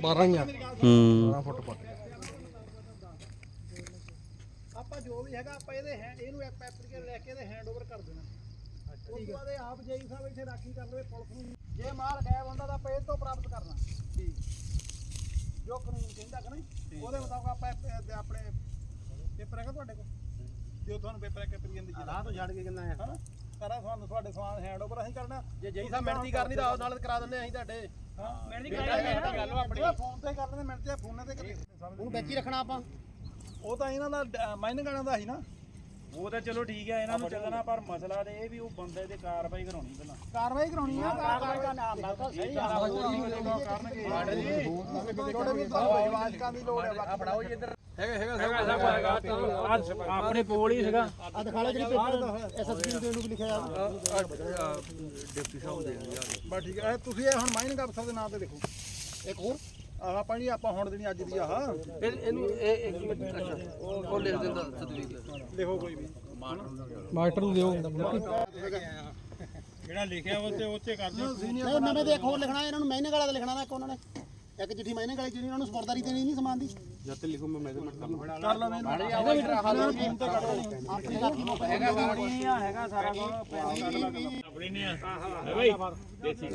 12 ਹੀ। ਆ ਹੂੰ 12 ਫੁੱਟ ਪੱਟ ਆਪਾਂ ਜੋ ਵੀ ਹੈਗਾ ਆਪਾਂ ਇਹਦੇ ਹੈਂਡ ਇਹਨੂੰ ਇੱਕ ਐਪਲੀਕੇਸ਼ਨ ਲੈ ਕੇ ਇਹਦੇ ਹੈਂਡਓਵਰ ਕਰ ਦੇਣਾ। ਉਸ ਤੋਂ ਬਾਅਦ ਇਹ ਆਪ ਜੇਈ ਸਾਹਿਬ ਇੱਥੇ ਰਾਖੀ ਕਰ ਲਵੇ ਪੁਲਿਸ ਨੂੰ ਜੇ ਮਾਲ ਗਾਇਬ ਹੁੰਦਾ ਤਾਂ ਆਪਾਂ ਇਹ ਤੋਂ ਪ੍ਰਾਪਤ ਕਰਨਾ। ਠੀਕ। ਜੋ ਕਾਨੂੰਨ ਕਹਿੰਦਾ ਕਿ ਨਹੀਂ ਉਹਦੇ ਮੁਤਾਬਕ ਆਪਾਂ ਇਹ- ਇਹ ਆਪਣੇ ਪੇਪਰ ਹੈਗਾ ਤੁਹਾਡੇ ਕੋਲ? ਜੋ ਤੁਹਾਨੂੰ ਪੇਪਰ ਇੱਕ ਐਪਲੀਕੇਸ਼ਨ ਦੀ ਰਾਹ ਤੋਂ ਛੱਡ ਕੇ ਕਿੰਨਾ ਹੈ? ਹਨਾ ਸਾਰਾ ਤੁਹਾਨੂੰ ਤੁਹਾਡੇ ਸਮਾਨ ਹੈਂਡਓਵਰ ਅਸੀਂ ਕਰਨਾ। ਜੇ ਜੇਈ ਸਾਹਿਬ ਮਿਹਨਤੀ ਕਰਨੀ ਤਾਂ ਨਾਲ ਕਰਾ ਦਿੰਦੇ ਅਸੀਂ ਤੁਹਾਡੇ। ਮਿਹਨਤੀ ਕਰਾਂਗੇ ਗੱਲ ਆਪਣੀ। ਫੋਨ ਤੇ ਕਰ ਲੈਂਦੇ ਮਿੰਟ ਤੇ ਫੋਨਾਂ ਤੇ ਕਰੀ ਉਹਨੂੰ ਵਿੱਚ ਹੀ ਰੱਖਣਾ ਆਪਾਂ। ਉਹ ਤਾਂ ਇਹਨਾਂ ਦਾ ਮਾਈਨਿੰਗ ਵਾਲਿਆਂ ਦਾ ਸੀ ਨਾ। ਉਹ ਤਾਂ ਚਲੋ ਠੀਕ ਹੈ ਇਹਨਾਂ ਨੂੰ ਚੱਲਣਾ ਪਰ ਮਸਲਾ ਤੇ ਇਹ ਵੀ ਉਹ ਬੰਦੇ ਤੇ ਕਾਰਵਾਈ ਕਰਾਉਣੀ ਪਹਿਲਾਂ। ਕਾਰਵਾਈ ਕਰਾਉਣੀ ਆ ਕਾਰਵਾਈ ਦਾ ਨਾਮ ਤਾਂ ਸਹੀ ਆ। ਥੋੜੇ ਵੀ ਆਵਾਜ਼ਕਾਂ ਦੀ ਲੋੜ ਹੈ ਫੜਾਓ ਜੀ ਇੱਧਰ ਆਪਣੇ ਕੋਲ ਹੀ ਸੀਗਾ। ਆ ਦਿਖਾ ਲਓ ਜਿਹੜੀ ਪੇਪਰ ਐਸਐਸਪੀ ਦੇ ਨੂੰ ਵੀ ਲਿਖਿਆ ਆ। ਡਿਪਟੀ ਸਾਹਿਬ ਦੇ ਬਸ ਠੀਕ ਹੈ ਤੁਸੀਂ ਇਹ ਹੁਣ ਮਾਈਨਿੰਗ ਅਫਸਰ ਦੇ ਨਾਮ ਤੇ ਲਿਖੋ ਇੱਕ ਹੋਰ। ਆਹ ਜੀ ਆਪਾਂ ਹੁਣ ਦੇਣੀ ਅੱਜ ਦੀ ਆਹ। ਇਹਨੂੰ ਇਹ ਇੱਕ ਮਿੰਟ ਅੱਛਾ। ਉਹ ਲਿਖ ਦਿੰਦਾ ਤਦਵੀਰ ਲਿਖੋ ਕੋਈ ਵੀ। ਮਾਸਟਰ ਨੂੰ ਦਿਓ। ਜਿਹੜਾ ਲਿਖਿਆ ਉਹ ਤੇ ਉਹ ਤੇ ਕਰ ਦਿਓ। ਨਵੇਂ ਦੇ ਇੱਕ ਹੋਰ ਲਿਖਣਾ ਇਹਨਾਂ ਨੂੰ ਮਾਈਨਿੰਗ ਵਾਲਾ ਦਾ ਲਿਖਣਾ ਨਾ ਇੱਕ ਉਹਨਾਂ ਨੇ। ਇੱਕ ਚਿੱਠੀ ਮਾਈਨਿੰਗ ਵਾਲੀ ਜਿਹੜੀ ਉਹਨਾਂ ਨੂੰ ਸਪੋਰਟਦਾਰੀ ਦੇਣੀ ਨਹੀਂ ਸਮਾਨ ਦੀ। ਜਦ ਤੇ ਲਿਖੋ ਮੈਂ ਮੈਜ਼ਰਮੈਂਟ ਕਰ ਲਵਾਂ ਕਰ ਲਓ ਮੈਨੂੰ। ਇਹਦੇ ਵਿੱਚ ਹਾਲ ਫੋਨ ਤੇ ਕੱਢੋ ਆਪਣੀ ਕਾਪੀ ਨੂੰ ਹੈਗਾ ਹੈਗਾ ਸਾਰਾ ਕੁਝ ਆਪਣੀ ਨਹੀਂ ਹੈ ਬਈ। ਦੇਸੀ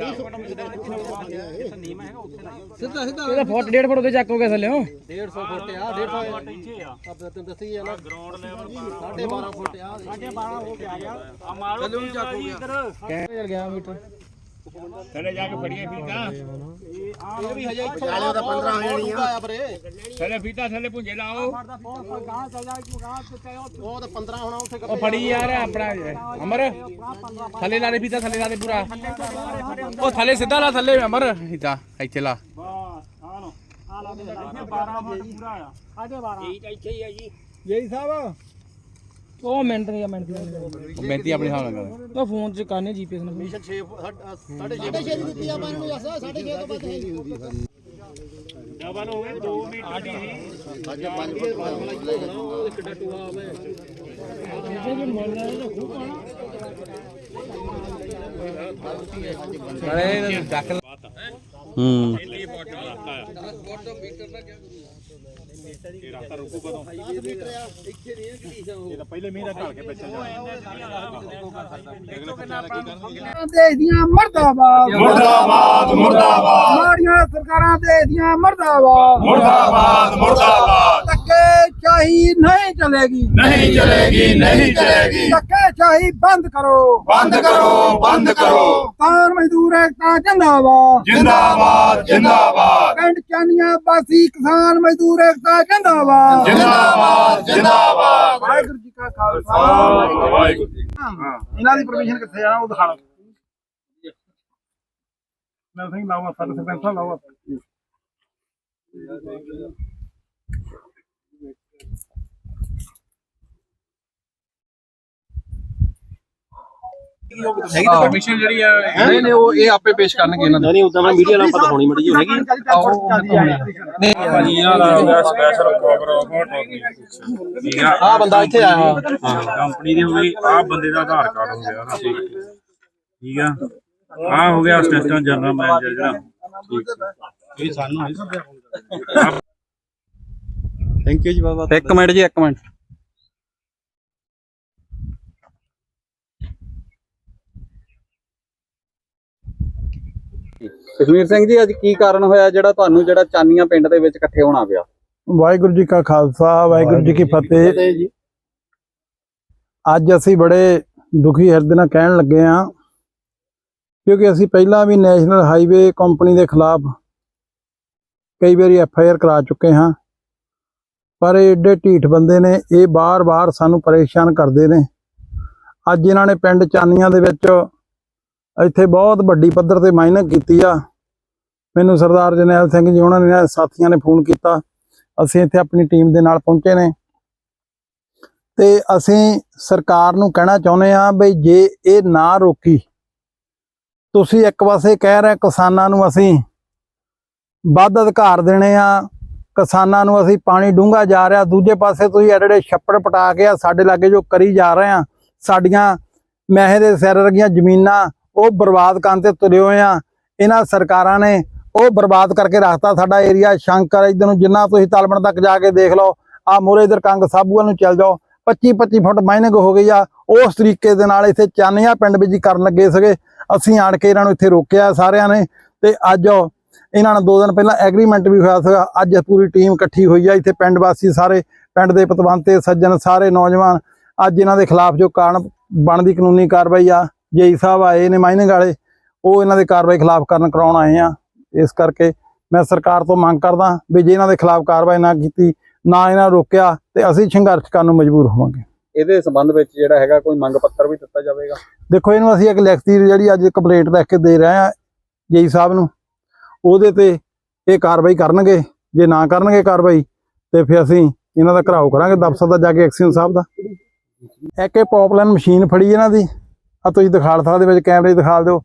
ਸਿੱਧਾ ਸਿੱਧਾ। ਇਹਦਾ ਫੁੱਟ ਡੇਢ ਫੁੱਟ ਉਹਦੇ ਚੱਕ ਹੋ ਗਿਆ ਥੱਲੇ 150 ਫੁੱਟ ਆ 150 ਇੱਥੇ ਆ। ਆ। ਤੈਨੂੰ ਦੱਸੀ ਆ ਨਾ। Ground level 12.5 foot. ਆ। ਸਾਢੇ 12 ਹੋ ਗਿਆ। ਆ ਮਾਰੋ ਚੱਲੋ ਚੱਕ ਹੋ ਗਿਆ। ਇੱਧਰ। ਚੱਲ ਗਿਆ ਮੀਟਰ। ਥੱਲੇ ਜਾ ਕੇ ਫੜੀਏ ਫੀਤਾ। ਇਹ ਵੀ ਹਜੇ ਇੱਥੇ ਵਾਲੇ ਦਾ 15 ਹੋ ਜਾਣੀ ਆ ਪਰੇ ਥੱਲੇ ਫੀਤਾ ਥੱਲੇ ਪੁੰਜੇ ਲਾਓ। ਉਹ ਤਾਂ 15 ਹੋਣਾ ਉੱਥੇ ਉਹ ਫੜੀ ਯਾਰ ਆਪਣਾ ਅਮਰ। ਥੱਲੇ ਲਾ ਦੇ ਫੀਤਾ ਥੱਲੇ ਲਾ ਦੇ ਪੂਰਾ। ਉਹ ਥੱਲੇ ਸਿੱਧਾ ਲਾ ਥੱਲੇ ਅਮਰ। ਇਦਾਂ ਇੱਥੇ ਲਾ। ਬਸ ਆ ਲੋ ਦੇ। ਇੱਥੇ 12 ਫੁੱਟ ਪੂਰਾ ਆ। ਸਾਢੇ 12 ਠੀਕ ਇੱਥੇ ਹੀ ਆ ਜੀ। ਜੇਈ ਸਾਹਿਬ। ਉਹ ਮਿੰਟ ਨਹੀਂ ਮਿੰਟ ਨਹੀਂ ਬੇਨਤੀ ਆਪਣੇ ਹਿਸਾਬ ਨਾਲ ਕਰ ਉਹ ਫੋਨ ਚ ਕਰਨੇ ਜੀਪੀਐਸ ਨਾਲ 6 ਸਾਢੇ 6 ਦੀ ਦਿੱਤੀ ਆਪਾਂ ਇਹਨਾਂ ਨੂੰ ਦੱਸ ਸਾਢੇ 6 ਤੋਂ ਵੱਧ ਹੈ ਨਹੀਂ। ਹੁੰਦੀ ਡਬਲ ਹੋ ਗਏ 2 ਮੀਟਰ ਦੀ। ਸੀ ਨਾਲੇ ਦਾਖਲ ਹੂੰ। ਇਹ ਪਹਿਲੇ ਮੀਂਹ ਦਾ ਢਲ ਕੇ ਪਿੱਛੇ ਦੇਸ਼ ਦੀਆਂ ਮਰਦਾਬਾਦ। ਮੁਰਦਾਬਾਦ ਮੁਰਦਾਬਾਦ। ਮਾੜੀਆਂ ਸਰਕਾਰਾਂ ਦੇਸ਼ ਦੀਆਂ ਮਰਦਾਬਾਦ। ਮੁਰਦਾਬਾਦ ਮੁਰਦਾਬਾਦ। ਚਾਹੀ ਨਹੀਂ ਚਲੇਗੀ। ਨਹੀਂ ਚਲੇਗੀ ਨਹੀਂ ਚਲੇਗੀ। ਧੱਕੇ ਚਾਹੀ ਬੰਦ ਕਰੋ। ਬੰਦ ਕਰੋ ਬੰਦ ਕਰੋ। ਕਿਸਾਨ ਮਜ਼ਦੂਰ ਏਕਤਾ ਜਿੰਦਾਬਾਦ। ਜਿੰਦਾਬਾਦ ਜਿੰਦਾਬਾਦ। ਪਿੰਡ ਚਾਨੀਆਂ ਬਾਸੀ ਕਿਸਾਨ ਮਜ਼ਦੂਰ ਏਕਤਾ ਜਿੰਦਾਬਾਦ। ਜਿੰਦਾਬਾਦ ਜਿੰਦਾਬਾਦ। ਵਾਹਿਗੁਰੂ ਜੀ ਕਾ ਖਾਲਸਾ। ਵਾਹਿਗੁਰੂ ਜੀ ਇਹਨਾਂ ਦੀ ਪਰਮਿਸ਼ਨ ਕਿੱਥੇ ਆ? ਉਹ ਦਿਖਾ ਲਓ। ਮੈਂ ਸਿੰਘ ਲਾਵਾ ਸਾਡੇ ਸਰਪੰਚ ਹੈਗੀ ਤਾਂ ਪਰਮਿਸ਼ਨ ਜਿਹੜੀ ਆ ਨਹੀਂ ਨਹੀਂ ਉਹ ਇਹ ਆਪੇ ਪੇਸ਼ ਕਰਨਗੇ ਇਹਨਾਂ ਨਹੀਂ ਉਦਾਂ ਮੈਂ ਮੀਡੀਆ ਨਾਲ ਪਤਾ ਹੋਣੀ ਮੜੀ ਜੀ ਹੈਗੀ। ਨਹੀਂ ਭਾਜੀ ਇਹਨਾਂ ਦਾ ਹੋ ਸਪੈਸ਼ਲ ਠੀਕ ਆ? ਆ ਬੰਦਾ ਇੱਥੇ ਆਇਆ। ਕੰਪਨੀ ਦੀ ਹੋ ਗਈ ਆ ਬੰਦੇ ਦਾ ਆਧਾਰ ਕਾਰਡ ਹੋ ਗਿਆ ਨਾ ਠੀਕ ਆ? ਆ ਹੋ ਗਿਆ ਅਸਿਸਟੈਂਟ ਜਨਰਲ ਮੈਨੇਜਰ ਜਿਹੜਾ। ਇਹ ਸਾਨੂੰ ਥੈਂਕ ਯੂ ਜੀ ਬਾਬਾ ਇੱਕ ਮਿੰਟ ਜੀ ਇੱਕ ਮਿੰਟ। ਕਸ਼ਮੀਰ ਸਿੰਘ ਜੀ ਅੱਜ ਕੀ ਕਾਰਨ ਹੋਇਆ ਜਿਹੜਾ ਤੁਹਾਨੂੰ ਜਿਹੜਾ ਚਾਨੀਆਂ ਪਿੰਡ ਦੇ ਵਿੱਚ ਇਕੱਠੇ ਹੋਣਾ ਪਿਆ? ਵਾਹਿਗੁਰੂ ਜੀ ਕਾ ਖਾਲਸਾ ਵਾਹਿਗੁਰੂ ਜੀ ਕੀ ਫਤਿਹ। ਅੱਜ ਅਸੀਂ ਬੜੇ ਦੁਖੀ ਹਿਰਦੇ ਨਾਲ ਕਹਿਣ ਲੱਗੇ ਆ ਕਿਉਂਕਿ ਅਸੀਂ ਪਹਿਲਾਂ ਵੀ ਨੈਸ਼ਨਲ ਹਾਈਵੇ ਕੰਪਨੀ ਦੇ ਖਿਲਾਫ ਕਈ ਵਾਰੀ ਐਫ ਆਈ ਆਰ ਕਰਾ ਚੁੱਕੇ ਹਾਂ ਪਰ ਇਹ ਏਡੇ ਢੀਠ ਬੰਦੇ ਨੇ ਇਹ ਬਾਰ-ਬਾਰ ਸਾਨੂੰ ਪਰੇਸ਼ਾਨ ਕਰਦੇ ਨੇ। ਅੱਜ ਇਹਨਾਂ ਨੇ ਪਿੰਡ ਚਾਨੀਆਂ ਦੇ ਵਿੱਚ ਇੱਥੇ ਬਹੁਤ ਵੱਡੀ ਪੱਧਰ ਤੇ ਮਾਈਨਿੰਗ ਕੀਤੀ ਆ। ਮੈਨੂੰ ਸਰਦਾਰ ਜਰਨੈਲ ਸਿੰਘ ਜੀ, ਉਹਨਾਂ ਨੇ ਸਾਥੀਆਂ ਨੇ ਫੋਨ ਕੀਤਾ। ਅਸੀਂ ਇੱਥੇ ਆਪਣੀ ਟੀਮ ਦੇ ਨਾਲ ਪਹੁੰਚੇ ਨੇ। ਤੇ ਅਸੀਂ ਸਰਕਾਰ ਨੂੰ ਕਹਿਣਾ ਚਾਹੁੰਦੇ ਆ ਬਈ ਜੇ ਇਹ ਨਾ ਰੋਕੀ, ਤੁਸੀਂ ਇੱਕ ਪਾਸੇ ਕਹਿ ਰਹੇ ਕਿਸਾਨਾਂ ਨੂੰ ਅਸੀਂ ਵੱਧ ਅਧਿਕਾਰ ਦੇਣੇ ਆ, ਕਿਸਾਨਾਂ ਨੂੰ ਅਸੀਂ ਪਾਣੀ ਡੂੰਘਾ ਜਾ ਰਿਹਾ, ਦੂਜੇ ਪਾਸੇ ਤੁਸੀਂ ਐਡੇ ਛੱਪੜ ਪਟਾ ਕੇ ਆ ਸਾਡੇ ਲਾਗੇ ਜੋ ਕਰੀ ਜਾ ਰਹੇ ਆ, ਸਾਡੀਆਂ ਮਹਿ ਦੇ ਸਿਰ ਰਗੀਆਂ ਜ਼ਮੀਨਾਂ ਉਹ ਬਰਬਾਦ ਕਰਨ ਤੇ ਤੁਰੇ ਹੋਏ ਆ। ਇਹਨਾਂ ਸਰਕਾਰਾਂ ਨੇ ਉਹ ਬਰਬਾਦ ਕਰਕੇ ਰੱਖਤਾ ਸਾਡਾ ਏਰੀਆ। ਸ਼ੰਕਰ ਇਧਰ ਨੂੰ ਜਿੰਨਾ ਤੁਸੀਂ ਤਲਮਣ ਤੱਕ ਜਾ ਕੇ ਦੇਖ ਲਓ ਆ ਮੋਰੇ ਇਧਰ ਕੰਗ ਸਾਬੂਆਂ ਨੂੰ ਚੱਲ ਜਾਓ। 25 25 ਫੁੱਟ ਮਾਈਨਿੰਗ ਹੋ ਗਈ ਆ। ਉਸ ਤਰੀਕੇ ਦੇ ਨਾਲ ਇੱਥੇ ਚਾਨਿਆ ਪਿੰਡ ਵਿੱਚ ਹੀ ਕਰਨ ਲੱਗੇ ਸੀਗੇ। ਅਸੀਂ ਆਣ ਕੇ ਇਹਨਾਂ ਨੂੰ ਇੱਥੇ ਰੋਕਿਆ ਸਾਰਿਆਂ ਨੇ। ਤੇ ਅੱਜ ਇਹਨਾਂ ਨਾਲ ਦੋ ਦਿਨ ਪਹਿਲਾਂ ਐਗਰੀਮੈਂਟ ਵੀ ਹੋਇਆ ਸੀਗਾ। ਅੱਜ ਪੂਰੀ ਟੀਮ ਇਕੱਠੀ ਹੋਈ ਆ। ਇੱਥੇ ਪਿੰਡ ਵਾਸੀ ਸਾਰੇ, ਪਿੰਡ ਦੇ ਪਤਵੰਤੇ, ਸੱਜਣ, ਸਾਰੇ ਨੌਜਵਾਨ ਅੱਜ ਇਹਨਾਂ ਦੇ ਖਿਲਾਫ ਜੋ ਕਾਰਨ ਬਣਦੀ ਕਾਨੂੰਨੀ ਕਾਰਵਾਈ ਆ ਜੇਈ ਸਾਹਿਬ ਆਏ ਨੇ ਮਾਈਨਿੰਗ ਵਾਲੇ ਉਹ ਇਹਨਾਂ ਦੇ ਕਾਰਵਾਈ ਖਿਲਾਫ ਕਰਨ ਕਰਾਉਣ ਆਏ ਆ। ਇਸ ਕਰਕੇ ਮੈਂ ਸਰਕਾਰ ਤੋਂ ਮੰਗ ਕਰਦਾ ਵੀ ਜੇ ਇਹਨਾਂ ਦੇ ਖਿਲਾਫ ਕਾਰਵਾਈ ਨਾ ਕੀਤੀ ਨਾ ਇਹਨਾਂ ਰੋਕਿਆ ਤੇ ਅਸੀਂ ਸੰਘਰਸ਼ ਕਰਨ ਨੂੰ ਮਜਬੂਰ ਹੋਵਾਂਗੇ। ਇਹਦੇ ਸੰਬੰਧ ਵਿੱਚ ਜਿਹੜਾ ਹੈਗਾ ਕੋਈ ਮੰਗ ਪੱਤਰ ਵੀ ਦਿੱਤਾ ਜਾਵੇਗਾ? ਦੇਖੋ ਇਹਨੂੰ ਅਸੀਂ ਇੱਕ ਲਿਖਤੀ ਜਿਹੜੀ ਅੱਜ ਕੰਪਲੇਂਟ ਲਿਖ ਕੇ ਦੇ ਰਹੇ ਆ ਜੇਈ ਸਾਹਿਬ ਨੂੰ। ਉਹਦੇ ਤੇ ਇਹ ਕਾਰਵਾਈ ਕਰਨਗੇ ਜੇ ਨਾ ਕਰਨਗੇ ਕਾਰਵਾਈ ਤੇ ਫਿਰ ਅਸੀਂ ਇਹਨਾਂ ਦਾ ਘਰਾਓ ਕਰਾਂਗੇ ਦਫ਼ਤਰ ਦਾ ਜਾ ਕੇ ਐਕਸੀਅਨ ਸਾਹਿਬ ਦਾ। ਇੱਕ ਇਹ ਪੌਪਲਾਈਨ ਮਸ਼ੀਨ ਫੜੀ ਇਹਨਾਂ ਦੀ। ਆ ਤੁਸੀਂ ਦਿਖਾ ਲਓ ਦੇ ਵਿੱਚ ਕੈਮਰੇ ਦਿਖਾ ਦਿਓ।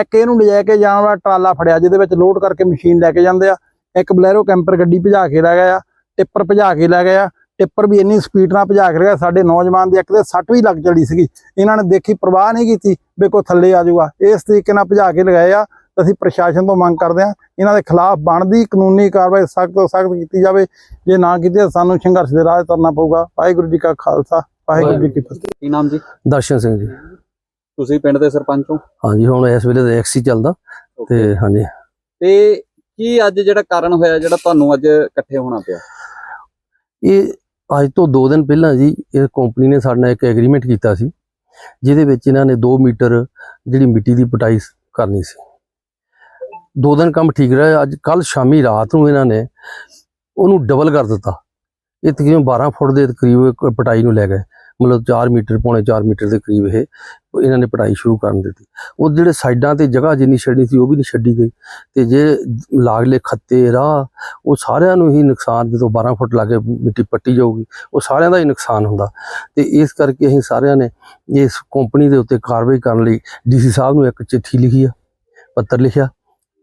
ਇੱਕ ਇਹਨੂੰ ਲਿਜਾ ਕੇ ਜਾਣ ਵਾਲਾ ਟਰਾਲਾ ਫੜਿਆ ਜਿਹਦੇ ਵਿੱਚ ਲੋਡ ਕਰਕੇ ਮਸ਼ੀਨ ਲੈ ਕੇ ਜਾਂਦੇ ਆ। ਇੱਕ ਬਲੈਰੋ ਕੈਂਪਰ ਗੱਡੀ ਭਜਾ ਕੇ ਲੈ ਗਏ ਆ ਟਿੱਪਰ ਭਜਾ ਕੇ ਲੈ ਗਏ ਆ। ਟਿੱਪਰ ਵੀ ਇੰਨੀ ਸਪੀਡ ਨਾਲ ਭਜਾ ਕੇ ਰਿਹਾ ਸਾਡੇ ਨੌਜਵਾਨ ਦੀ ਇੱਕ ਤੇ ਸੱਟ ਵੀ ਲੱਗ ਚੜੀ ਸੀਗੀ। ਇਹਨਾਂ ਨੇ ਦੇਖੀ ਪਰਵਾਹ ਨਹੀਂ ਕੀਤੀ ਵੀ ਕੋਈ ਥੱਲੇ ਆ ਜਾਊਗਾ। ਇਸ ਤਰੀਕੇ ਨਾਲ ਭਜਾ ਕੇ ਲਗਾਏ ਆ। ਤਾਂ ਅਸੀਂ ਪ੍ਰਸ਼ਾਸਨ ਤੋਂ ਮੰਗ ਕਰਦੇ ਆ ਇਹਨਾਂ ਦੇ ਖਿਲਾਫ ਬਣਦੀ ਕਾਨੂੰਨੀ ਕਾਰਵਾਈ ਸਖਤ ਤੋਂ ਸਖਤ ਕੀਤੀ ਜਾਵੇ। ਜੇ ਨਾ ਕੀਤੀ ਤਾਂ ਸਾਨੂੰ ਸੰਘਰਸ਼ ਦੇ ਰਾਹ 'ਤੇ ਤੁਰਨਾ ਪਊਗਾ। ਵਾਹਿਗੁਰੂ ਜੀ ਕਾ ਖਾਲਸਾ ਵਾਹਿਗੁਰੂ ਜੀ ਕੀ ਫਤਿਹ। ਕੀ ਨਾਮ ਜੀ? ਦਰਸ਼ਨ ਸਿੰਘ ਜੀ। ਤੁਸੀਂ ਪਿੰਡ ਦੇ ਸਰਪੰਚ ਹੋ? ਹਾਂਜੀ ਹੁਣ ਇਸ ਵੇਲੇ ਤਾਂ ਐਕਸੀ ਚੱਲਦਾ। ਤੇ ਹਾਂਜੀ। ਤੇ ਕੀ ਅੱਜ ਜਿਹੜਾ ਕਾਰਨ ਹੋਇਆ ਜਿਹੜਾ ਤੁਹਾਨੂੰ ਅੱਜ ਇਕੱਠੇ ਹੋਣਾ ਪਿਆ? ਇਹ ਅੱਜ ਤੋਂ 2 ਦਿਨ ਪਹਿਲਾਂ ਜੀ ਇਹ ਕੰਪਨੀ ਨੇ ਸਾਡੇ ਨਾਲ ਇੱਕ ਐਗਰੀਮੈਂਟ ਕੀਤਾ ਸੀ ਜਿਹਦੇ ਵਿੱਚ ਇਹਨਾਂ ਨੇ 2 ਮੀਟਰ ਜਿਹੜੀ ਮਿੱਟੀ ਦੀ ਪਟਾਈ ਕਰਨੀ ਸੀ। ਦੋ ਦਿਨ ਕੰਮ ਠੀਕ ਰਿਹਾ ਅੱਜ ਕੱਲ ਸ਼ਾਮੀ ਰਾਤ ਨੂੰ ਇਹਨਾਂ ਨੇ ਉਹਨੂੰ ਡਬਲ ਕਰ ਦਿੱਤਾ। ਇਹ ਤਕਰੀਬਨ 12 ਫੁੱਟ ਦੇ ਕਰੀਬ ਇੱਕ ਪਟਾਈ ਨੂੰ ਲੈ ਗਏ। ਮਤਲਬ 4 ਮੀਟਰ, ਪੌਣੇ 4 ਮੀਟਰ ਦੇ ਕਰੀਬ ਇਹ ਇਹਨਾਂ ਨੇ ਪਟਾਈ ਸ਼ੁਰੂ ਕਰਨ ਦਿੱਤੀ। ਉਹ ਜਿਹੜੇ ਸਾਈਡਾਂ ਤੇ ਜਗ੍ਹਾ ਜਿੰਨੀ ਛੱਡੀ ਸੀ ਉਹ ਵੀ ਨਹੀਂ ਛੱਡੀ ਗਈ। ਤੇ ਜੇ ਲਾਗਲੇ ਖੱਤੇ, ਰਾਹ, ਉਹ ਸਾਰਿਆਂ ਨੂੰ ਹੀ ਨੁਕਸਾਨ ਜਦੋਂ 12 ਫੁੱਟ ਲਾਗੇ ਮਿੱਟੀ ਪੱਟੀ ਜਾਊਗੀ, ਉਹ ਸਾਰਿਆਂ ਦਾ ਹੀ ਨੁਕਸਾਨ ਹੁੰਦਾ। ਤੇ ਇਸ ਕਰਕੇ ਅਸੀਂ ਸਾਰਿਆਂ ਨੇ ਇਸ ਕੰਪਨੀ ਦੇ ਉੱਤੇ ਕਾਰਵਾਈ ਕਰਨ ਲਈ ਡੀਸੀ ਸਾਹਿਬ ਨੂੰ ਇੱਕ ਚਿੱਠੀ ਲਿਖੀ ਆ, ਪੱਤਰ ਲਿਖਿਆ।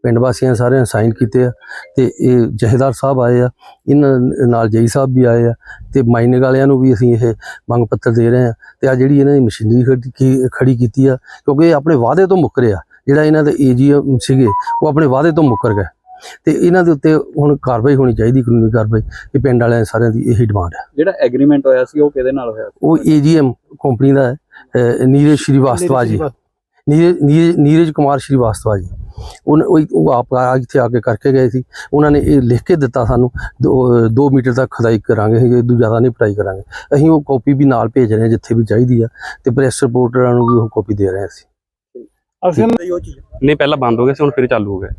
ਪਿੰਡ ਵਾਸੀਆਂ ਸਾਰਿਆਂ ਨੇ ਸਾਈਨ ਕੀਤੇ ਆ ਤੇ ਇਹ ਜਹੇਦਾਰ ਸਾਹਿਬ ਆਏ ਆ ਇਹਨਾਂ ਨਾਲ ਜਈ ਸਾਹਿਬ ਵੀ ਆਏ ਆ ਤੇ ਮਾਈਨਿੰਗ ਵਾਲਿਆਂ ਨੂੰ ਵੀ ਅਸੀਂ ਇਹ ਮੰਗ ਪੱਤਰ ਦੇ ਰਹੇ ਆ ਤੇ ਆ ਜਿਹੜੀ ਇਹਨਾਂ ਦੀ ਮਸ਼ੀਨਰੀ ਖੜੀ ਕੀਤੀ ਆ ਕਿਉਂਕਿ ਇਹ ਆਪਣੇ ਵਾਅਦੇ ਤੋਂ ਮੁੱਕਰੇ ਆ ਜਿਹੜਾ ਇਹਨਾਂ ਦੇ ਏਜੀਐਮ ਸੀਗੇ ਉਹ ਆਪਣੇ ਵਾਅਦੇ ਤੋਂ ਮੁੱਕਰ ਗਏ। ਤੇ ਇਹਨਾਂ ਦੇ ਉੱਤੇ ਹੁਣ ਕਾਰਵਾਈ ਹੋਣੀ ਚਾਹੀਦੀ ਕਾਨੂੰਨੀ ਕਾਰਵਾਈ ਇਹ ਪਿੰਡ ਵਾਲਿਆਂ ਸਾਰਿਆਂ ਦੀ ਇਹੀ ਡਿਮਾਂਡ ਹੈ ਜਿਹੜਾ ਐਗਰੀਮੈਂਟ ਹੋਇਆ ਸੀ ਉਹ ਕਿਹਦੇ ਨਾਲ ਹੋਇਆ ਸੀ? ਉਹ ਏਜੀਐਮ ਕੰਪਨੀ ਦਾ ਹੈ ਨੀਰਜ ਸ਼੍ਰੀਵਾਸਤਵਾ ਜੀ। ਨੀਰਜ ਨੀਰਜ- ਨੀਰਜ ਕੁਮਾਰ ਸ਼੍ਰੀਵਾਸਤਵਾ ਜੀ। ਉਹਨ- ਉਹ ਉਹ ਆਪ ਆ ਇੱਥੇ ਆ ਕੇ ਕਰਕੇ ਗਏ ਸੀ। ਉਹਨਾਂ ਨੇ ਇਹ ਲਿਖ ਕੇ ਦਿੱਤਾ ਸਾਨੂੰ 2 ਮੀਟਰ ਤੱਕ ਖੁਦਾਈ ਕਰਾਂਗੇ ਇਹ ਤੋਂ ਜ਼ਿਆਦਾ ਨਹੀਂ ਪਟਾਈ ਕਰਾਂਗੇ। ਅਸੀਂ ਉਹ ਕਾਪੀ ਵੀ ਨਾਲ ਭੇਜ ਰਹੇ ਹਾਂ ਜਿੱਥੇ ਵੀ ਚਾਹੀਦੀ ਆ ਤੇ ਪ੍ਰੈਸ ਰਿਪੋਰਟਰਾਂ ਨੂੰ ਵੀ ਉਹ ਕਾਪੀ ਦੇ ਰਹੇ ਹਾਂ ਅਸੀਂ। ਅਸੀਂ ਨਹੀਂ ਪਹਿਲਾਂ ਬੰਦ ਹੋ ਗਿਆ ਸੀ ਹੁਣ ਫਿਰ ਚਾਲੂ ਹੋ ਗਿਆ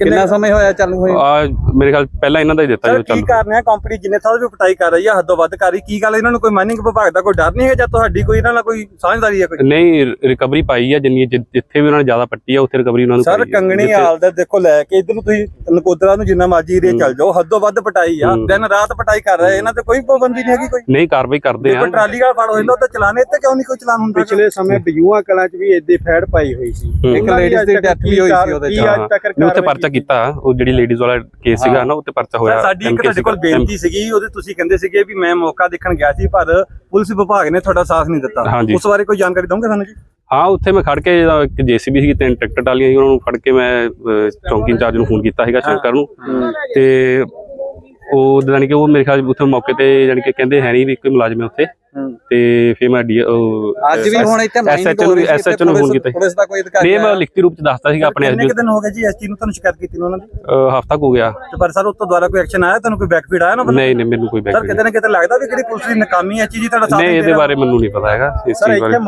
ਕਿੰਨਾ ਸਮੇਂ ਹੋਇਆ ਚਾਲੂ ਹੋਏ ਆ ਮੇਰੇ ਖਿਆਲ ਪਹਿਲਾਂ ਇਹਨਾਂ ਦਾ ਹੀ ਦਿੱਤਾ ਜੋ ਸਰ ਕੀ ਚਾਲੂ ਕਾਰਨ ਹੈ? ਕੰਪਨੀ ਜਿੰਨੇ ਸਾਲ ਵੀ ਪਟਾਈ ਕਰ ਰਹੀ ਹੈ ਹੱਦੋਂ ਵੱਧ ਕਰ ਰਹੀ। ਕੀ ਗੱਲ ਇਹਨਾਂ ਨੂੰ ਕੋਈ ਮਾਈਨਿੰਗ ਵਿਭਾਗ ਦਾ ਕੋਈ ਡਰ ਨਹੀਂ ਹੈ ਜਾਂ ਤੁਹਾਡੀ ਕੋਈ ਇਹਨਾਂ ਨਾਲ ਕੋਈ ਸਾਂਝਦਾਰੀ ਹੈ ਕੋਈ? ਨਹੀਂ ਰਿਕਵਰੀ ਪਾਈ ਆ ਜਿੰਨੀ ਜਿੱਥੇ ਵੀ ਉਹਨਾਂ ਨੇ ਜ਼ਿਆਦਾ ਪੱਟੀ ਆ ਉੱਥੇ ਰਿਕਵਰੀ ਉਹਨਾਂ ਨੂੰ ਸਰ ਆ। ਕੰਗਣੀ ਹਾਲ ਦਾ ਦੇਖੋ ਲੈ ਕੇ ਇਧਰ ਨੂੰ ਤੁਸੀਂ ਨਕੋਦਰਾ ਨੂੰ ਜਿੰਨਾ ਮਰਜ਼ੀ ਏਰੀਆ ਚੱਲ ਜਾਓ ਹੱਦੋਂ ਵੱਧ ਪਟਾਈ ਆ। ਹੂੰ। ਦਿਨ ਰਾਤ ਪਟਾਈ ਕਰ ਰਹੇ ਇਹਨਾਂ ਤੇ ਕੋਈ ਪਾਬੰਦੀ ਨਹੀਂ ਹੈਗੀ ਕੋਈ। ਨਹੀਂ ਕਾਰਵਾਈ ਕਰਦੇ ਆ। ਟਰਾਲੀ ਵਾਲਾ ਫੜ ਹੋਇੰਦਾ ਤਾਂ ਚਲਾਣੇ ਇੱਥੇ ਕਿਉਂ ਨਹੀਂ ਕੋਈ ਚਲਾਨ ਹੁੰਦਾ? ਪਿਛਲੇ ਸਮੇਂ ਬਜੂਆ ਕਲਾਂ 'ਚ ਵੀ ਏਦੇ ਫੈੜ ਪਾਈ ਹੋਈ ਸੀ। ਹੂੰ। ਇੱਕ ladies ਦੀ death ਵੀ ਹੋਈ ਸੀ ਉਹਦੇ 'ਚ। ਕੀ ਅੱਜ ਤੱਕ ਨਹੀਂ ਉੱਥੇ ਪਰਚਾ ਕੀਤਾ ਉਹ ਜਿਹੜੀ ਲੇਡੀਜ਼ ਵਾਲਾ ਕੇਸ ਸੀਗਾ ਨਾ ਉੱਤੇ ਪਰਚਾ ਹੋਇਆ ਸਾਡੀ ਇੱਕ ਤੁਹਾਡੇ ਕੋਲ। ਬੇਨਤੀ ਸੀਗੀ ਉਹਦੇ ਤੁਸੀਂ ਕਹਿੰਦੇ ਸੀਗੇ ਵੀ ਮੈਂ ਮੌਕਾ ਦੇਖਣ ਗਿਆ ਸੀ ਪਰ ਪੁਲਿਸ ਵਿਭਾਗ ਨੇ ਤੁਹਾਡਾ ਸਾਥ ਨਹੀਂ ਦਿੱਤਾ। ਉਸ ਬਾਰੇ ਕੋਈ ਜਾਣਕਾਰੀ ਦਵੋਗੇ ਸਾਨੂੰ ਜੀ? ਹਾਂ ਉੱਥੇ ਮੈਂ ਖੜ ਕੇ ਇੱਕ ਜੀਸੀਬੀ ਸੀ ਤਿੰਨ ਟਰੈਕਟਰ ਟਾਲੀਆਂ ਸੀ ਉਹਨਾਂ ਨੂੰ ਫੜ ਕੇ ਮੈਂ ਚੌਂਕੀ ਇੰਚਾਰਜ ਨੂੰ ਫੋਨ ਕੀਤਾ ਸੀਗਾ ਸ਼ੰਕਰ ਨੂੰ। ਤੇ ਉਹ ਜਾਣੀ ਕਿ ਉਹ ਮੇਰੇ ਖਿਆਲ ਉੱਥੇ ਮੌਕੇ ਤੇ ਜਾਣੀ ਕਿ ਕਹਿੰਦੇ ਹੈ ਨਹੀਂ ਵੀ ਕੋਈ ਮੁਲਾਜ਼ਮ ਹੈ ਉੱਥੇ। ਤੇ ਫਿਰ ਮੈਂ ਡੀ ਅੱਜ ਵੀ ਹੁਣ ਇੱਥੇ ਰਹੀ ਨੂੰ SHO ਨੂੰ ਫੋਨ ਕੀਤਾ ਪੁਲਿਸ ਦਾ ਕੋਈ ਅਧਿਕਾਰੀ ਨਹੀਂ ਮੈਂ? ਲਿਖਤੀ ਰੂਪ ਚ ਦੱਸਤਾ ਸੀਗਾ ਆਪਣੇ ਕਿੰਨੇ ਦਿਨ ਹੋ ਗਏ ਜੀ? ਚੀਜ਼ ਨੂੰ ਤੁਹਾਨੂੰ ਸ਼ਿਕਾਇਤ ਕੀਤੀ ਨੂੰ ਉਹਨਾਂ ਦੀ? ਹਫਤਾ ਕੁ ਹੋ ਗਿਆ। ਤੇ ਪਰ ਸਰ ਉਸ ਤੋਂ ਦੁਬਾਰਾ ਕੋਈ ਐਕਸ਼ਨ ਆਇਆ? ਤੁਹਾਨੂੰ ਕੋਈ ਬੈਕਫੀਡ ਆਇਆ ਨਾ? ਨਹੀਂ ਨਹੀਂ ਮੈਨੂੰ ਕੋਈ ਸਰ ਬੈਕ ਕਿਤੇ ਨਾ ਕਿਤੇ ਲੱਗਦਾ ਵੀ ਕਿਹੜੀ ਪੁਲਿਸ ਦੀ ਨਾਕਾਮੀ ਹੈ? ਚੀਜ਼ ਤੁਹਾਡਾ ਸਾਥ ਨਹੀਂ ਨਹੀਂ ਇਹਦੇ ਬਾਰੇ ਮੈਨੂੰ ਨਹੀਂ ਪਤਾ ਹੈਗਾ। ਇਸ ਸਰ ਚੀਜ਼ ਬਾਰੇ ਇੱਥੇ